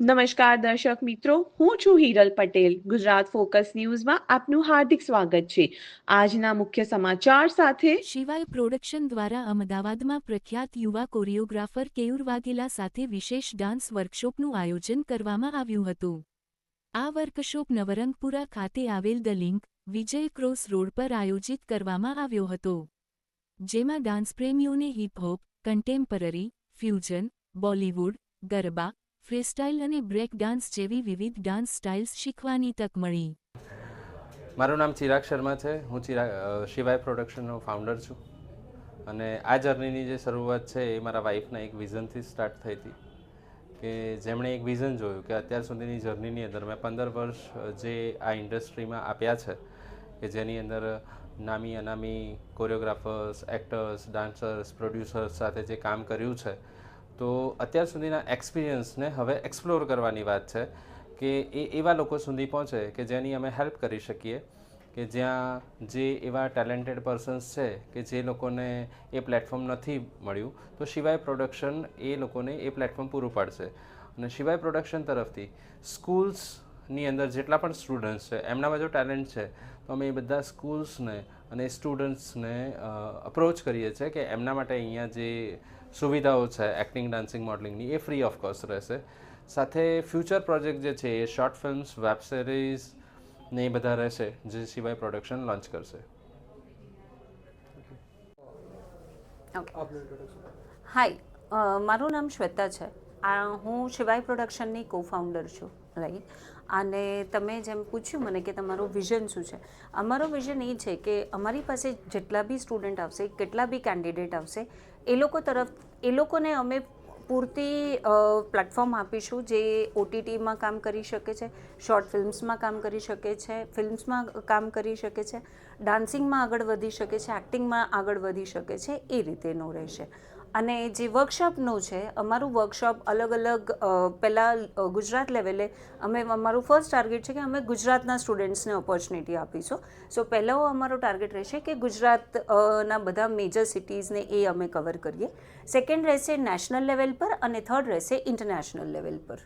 નમસ્કાર દર્શક મિત્રો, હું છું હિરલ પટેલ. ગુજરાત ફોકસ ન્યૂઝમાં આપનું હાર્દિક સ્વાગત છે. આજના મુખ્ય સમાચાર સાથે શિવાય પ્રોડક્શન દ્વારા અમદાવાદમાં પ્રખ્યાત યુવા કોરિયોગ્રાફર કેયુર વાઘેલા સાથે વિશેષ ડાન્સ વર્કશોપનું આયોજન કરવામાં આવ્યું હતું. આ વર્કશોપ નવરંગપુરા ખાતે આવેલ the link, Vijay cross road પર આયોજિત કરવામાં આવ્યો હતો. જેમાં dance પ્રેમીઓને hip hop contemporary, fusion, Bollywood, garba freestyle અને બ્રેક ડાન્સ જેવી વિવિધ ડાન્સ સ્ટાઇલ્સ શીખવાની તક મળી. મારું નામ ચિરાગ શર્મા છે. હું ચિરાગ શિવાય પ્રોડક્શનનો ફાઉન્ડર છું. અને આ જર્નીની જે શરૂઆત છે એ મારા વાઈફના એક વિઝનથી સ્ટાર્ટ થઈ હતી. કે જેમણે એક વિઝન જોયું કે અત્યાર સુધીની જર્નીની અંદર મેં પંદર વર્ષ જે આ ઇન્ડસ્ટ્રીમાં આપ્યા છે, કે જેની અંદર નામી, અનામી કોરિયોગ્રાફર્સ, એક્ટર્સ, ડાન્સર્સ, પ્રોડ્યુસર્સ સાથે જે કામ કર્યું છે તો અત્યાર સુધીના એક્સપિરિયન્સને હવે એક્સપ્લોર કરવાની વાત છે કે એ એવા લોકો સુધી પહોંચે કે જેની અમે હેલ્પ કરી શકીએ, કે જ્યાં જે એવા ટેલેન્ટેડ પર્સન્સ છે કે જે લોકોને એ પ્લેટફોર્મ નથી મળ્યું, તો શિવાય પ્રોડક્શન એ લોકોને એ પ્લેટફોર્મ પૂરું પાડશે. અને શિવાય પ્રોડક્શન તરફથી સ્કૂલ્સની અંદર જેટલા પણ સ્ટુડન્ટ્સ છે, એમનામાં જો ટેલેન્ટ છે, તો અમે એ બધા સ્કૂલ્સને અને સ્ટુડન્ટ્સને અપ્રોચ કરીએ છીએ કે એમના માટે અહીંયા જે સુવિધાઓ છે એક્ટિંગ ડાન્સિંગ મોડલિંગની એ ફ્રી ઓફ કોસ્ટ રહેશે. સાથે ફ્યુચર પ્રોજેક્ટ જે છે, એ શોર્ટ ફિલ્મ્સ વેબ સિરીઝ ને એ બધા રહેશે, જે સિવાય પ્રોડક્શન લોન્ચ કરશે. હાય મારું નામ શ્વેતા છે. આ હું શિવાય પ્રોડક્શનની કો ફાઉન્ડર છું રાઈટ અને તમે જેમ પૂછ્યું મને કે તમારું વિઝન શું છે? અમારો વિઝન એ છે કે અમારી પાસે જેટલા બી સ્ટુડન્ટ આવશે, કેટલા બી કેન્ડિડેટ આવશે, એ લોકો તરફ, એ લોકોને અમે પૂરતી પ્લેટફોર્મ આપીશું જે ઓટીટીમાં કામ કરી શકે છે શોર્ટ ફિલ્મ્સમાં કામ કરી શકે છે ફિલ્મ્સમાં કામ કરી શકે છે ડાન્સિંગમાં આગળ વધી શકે છે એક્ટિંગમાં આગળ વધી શકે છે, એ રીતેનું રહેશે. અને જે વર્કશોપનું છે, અમારું વર્કશોપ અલગ અલગ પહેલાં ગુજરાત લેવલે અમે, અમારું ફર્સ્ટ ટાર્ગેટ છે કે અમે ગુજરાતના સ્ટુડન્ટ્સને ઓપોર્ચ્યુનિટી આપીશું. સો પહેલો અમારો ટાર્ગેટ રહેશે કે ગુજરાતના બધા મેજર સિટીઝને એ અમે કવર કરીએ. સેકન્ડ રહેશે નેશનલ લેવલ પર અને થર્ડ રહેશે ઇન્ટરનેશનલ લેવલ પર.